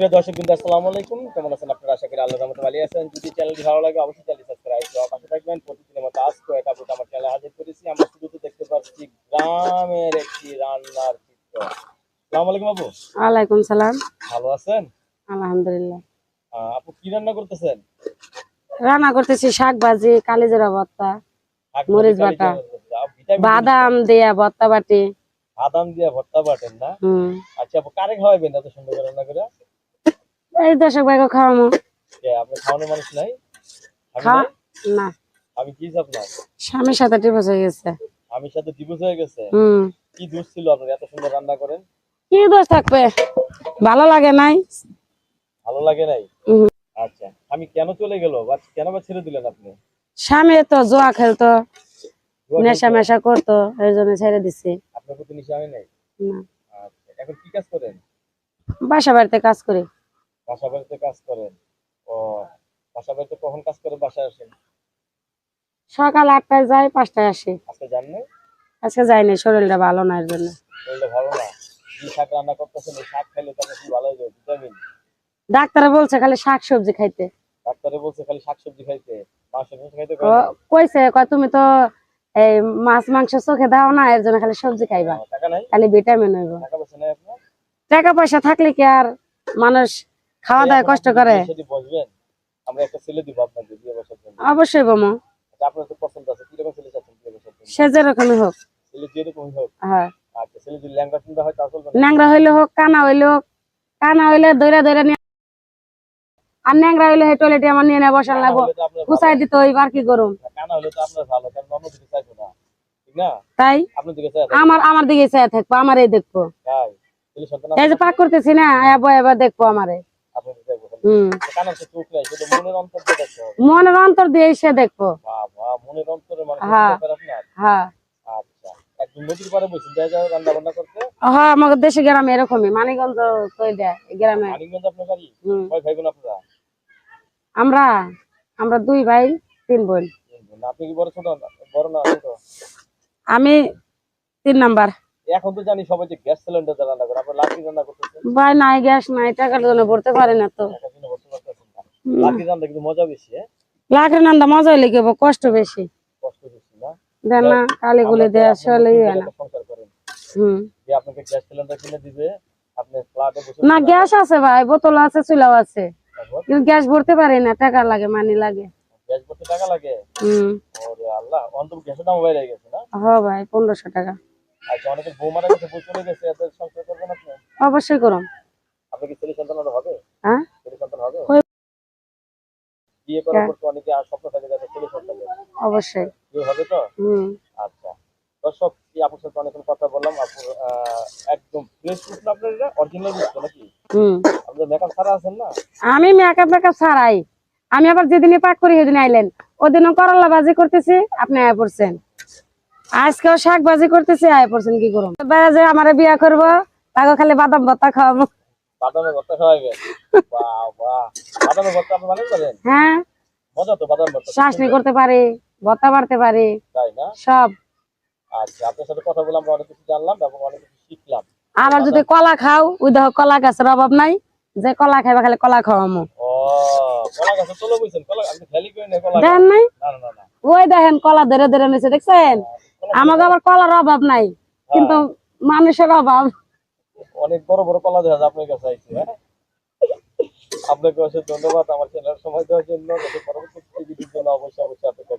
প্রিয় দর্শক বিন্দু আসসালামু আলাইকুম। কেমন আছেন আপনারা? আশা করি আল্লাহর রহমতে ভালো আছেন। যদি চ্যানেলটি ভালো লাগে অবশ্যই চ্যানেলটি সাবস্ক্রাইব করে পাশে থাকবেন। প্রতিদিনের মতো আজকে এক আপডেট আমার চ্যানেলে হাজির করেছি। আমরা শুরুতে দেখতে পাচ্ছি গ্রামের একটি রান্নার চিত্র। আসসালামু আলাইকুম আপু। ওয়ালাইকুম সালাম। ভালো আছেন? আলহামদুলিল্লাহ। আপু কি রান্না করতেছেন? রান্না করতেছি শাক ভাজি কালিজিরা ভর্তা মরিচ বাটা। বাদাম দিয়া ভর্তা বাটি। বাদাম দিয়ে ভর্তা বাটেন না? আচ্ছা আপু কারে খাওয়াবেন এত সুন্দর রান্না করে? এই দর্শক ভাইকে খাওয়ামো। কে, আপনার খাওয়ানোর মানুষ নাই? আমি খাওয়া না। আমি কি আপনার স্বামীর সাথে টিপস হয়ে গেছে। আমি সাথে দিবস হয়ে গেছে? হুম। কি দোষ ছিল আপনার? এত সুন্দর রান্না করেন? কি দোষ থাকবে? ভালো লাগে নাই। ভালো লাগে নাই? আচ্ছা আমি কেন চলে গেল? কেন বা ছেড়ে দিলেন আপনি? স্বামী তো জোয়া খেলতো নেশা মেশা করতো এই জন্য ছেড়ে দিছি। আপনার প্রতি নিশা হয় নাই? না। আচ্ছা এখন কি কাজ করেন? বাসা বাড়িতে কাজ করি। বাসা বাড়িতে কাজ করেন? ও বাসা বাড়িতে কখন কাজ করে বাসায় আসেন? সকাল আটটায় যাই পাঁচটায় আসি। আজকে নাই? আজকে যাইনি শরীরটা ভালো না এর জন্য। শরীরটা ভালো না? কি শাক রান্না করতেছেন? এই শাক খাইলে তো আপনার ভালো যাবে ভিটামিন? ডাক্তারে বলছে খালি শাক সবজি খাইতে। ডাক্তারে বলছে খালি শাকসবজি খাইতে। মাংস মাংস খাইতে কয় কইছে কয় তুমি তো এই মাছ মাংস চোখে দাও না এর জন্য খালি সবজি খাইবা। টাকা নাই? খালি ভিটামিন হইব। টাকা পয়সা নাই আপনার? টাকা পয়সা থাকলে কি আর মানুষ খাওয়া দাওয়া কষ্ট করে। যদি বসবেন আমরা একটা ছেলে দিব আপনাকে বিয়ে বসার জন্য। অবশ্যই বমো। আচ্ছা, বিয়ে বসার সে যেরকমই হোক। ছেলে যেরকমই হোক। হ্যাঁ। আচ্ছা হয় ন্যাংরা হইলে হোক কানা হইলে হোক কানা হইলে দৈরা দৈরা নিয়ে আর ন্যাংরা হইলে সেই টয়লেটে আমার নিয়ে নেওয়া বসান কানা লাগবো। গুছাই। দিতে হইব আর কি করুম? না, কানা হলে তো আপনার ভালো কারণ অন্য দিকে চাইব না। তাই? আমার আমার দিকে চাই থাকব আমারই দেখব। এই যে পাক করতেছি না এবার দেখব আমারে। মনের অন্তর দিয়ে দেখতে হবে মনের অন্তর দিয়ে সে দেখব মনের অন্তরে মানে হ্যাঁ। হ্যাঁ। আচ্ছা হ্যাঁ আমাদের দেশে গ্রামে এরকমই মানিকগঞ্জ আমরা আমরা দুই ভাই তিন বোন। আপনি বড় ছোট বড় না আমি তিন নাম্বার। এখন তো জানি সবাই যে গ্যাস সিলিন্ডার রান্না করে আপনার লাকড়ি রান্না করতেছেন? ভাই নাই গ্যাস নাই টাকার জন্য ভরতে পারে না তো। লাকড়ি রান্না কিন্তু মজা বেশি হ্যাঁ? লাকড়ি নান্দা মজা হইলে কেবো কষ্ট বেশি। কষ্ট বেশি না? দেন না কালি গুলি দেয়া চলে তিন না। সংসার করেন। হুম। যে আপনাকে গ্যাস সিলিন্ডার কিনে দিবে আপনি ফ্ল্যাটে বসে না গ্যাস আছে ভাই বোতল আছে চুলাও আছে। কিন্তু গ্যাস ভরতে পারে না টাকা লাগে মানি লাগে। গ্যাস ভরতে টাকা লাগে? হুম। ওরে আল্লাহ অন্তত গ্যাসের দাম বাইরে গেছে না? হ ভাই পনেরোশো টাকা। আচ্ছা অনেকে বউ মারা গেছে বউ চলে গেছে এত সংসার করবেন আপনি? অবশ্যই করুন। আপনি কি ছেলে সন্তান হবে? হ্যাঁ? ছেলে সন্তান হবে। বিয়ে করার হ্যাঁ। পর তো অনেকে আর স্বপ্ন থাকে যাতে ছেলে সন্তান। অবশ্যই। বিয়ে হবে তো? হুম। আচ্ছা। দর্শক এই আপুর সাথে অনেকক্ষণ কথা বললাম। আপুর একদম ফ্রেশ উঠল আপনার এটা? অরিজিনাল উঠল নাকি? হুম। আপনাদের মেকআপ ছাড়া আছেন না? আমি মেকআপ মেকআপ ছাড়াই। আমি আবার যেদিনে পাক করি সেদিন আইলেন। ওদিনও করলা বাজি করতেছি আপনি আয়া পড়ছেন। আজকেও শাক বাজি করতেছি আয় পড়ছেন কি করুন যে আমারে বিয়া করব তাকে খালি বাদাম ভত্তা খাওয়াবো। বাদামের ভর্তা বাদামের ভর্তা আপনি মানে করেন? হ্যাঁ। মজা তো বাদাম ভর্তা শ্বাসনি করতে পারি ভত্তা বাড়তে পারি তাই না? সব। আচ্ছা আপনার সাথে কথা বলে আমরা অনেক কিছু জানলাম এবং অনেক কিছু শিখলাম। আবার যদি কলা খাও ওই দেখো কলা গাছের অভাব নাই যে কলা খাইবা খালি কলা খাওয়ামো। দেখেন নাই? ওই দেখেন কলা ধরে ধরে নিছে দেখছেন? কলা- আমাকে আবার কলার অভাব নাই কিন্তু মানুষের অভাব। অনেক বড় বড় কলা দেখা যায় আপনার কাছে আইছে হ্যাঁ? আপনাকে অসংখ্য ধন্যবাদ আমার চ্যানেল সময় দেওয়ার জন্য পরবর্তী জন্য অবশ্যই অবশ্যই অপেক্ষা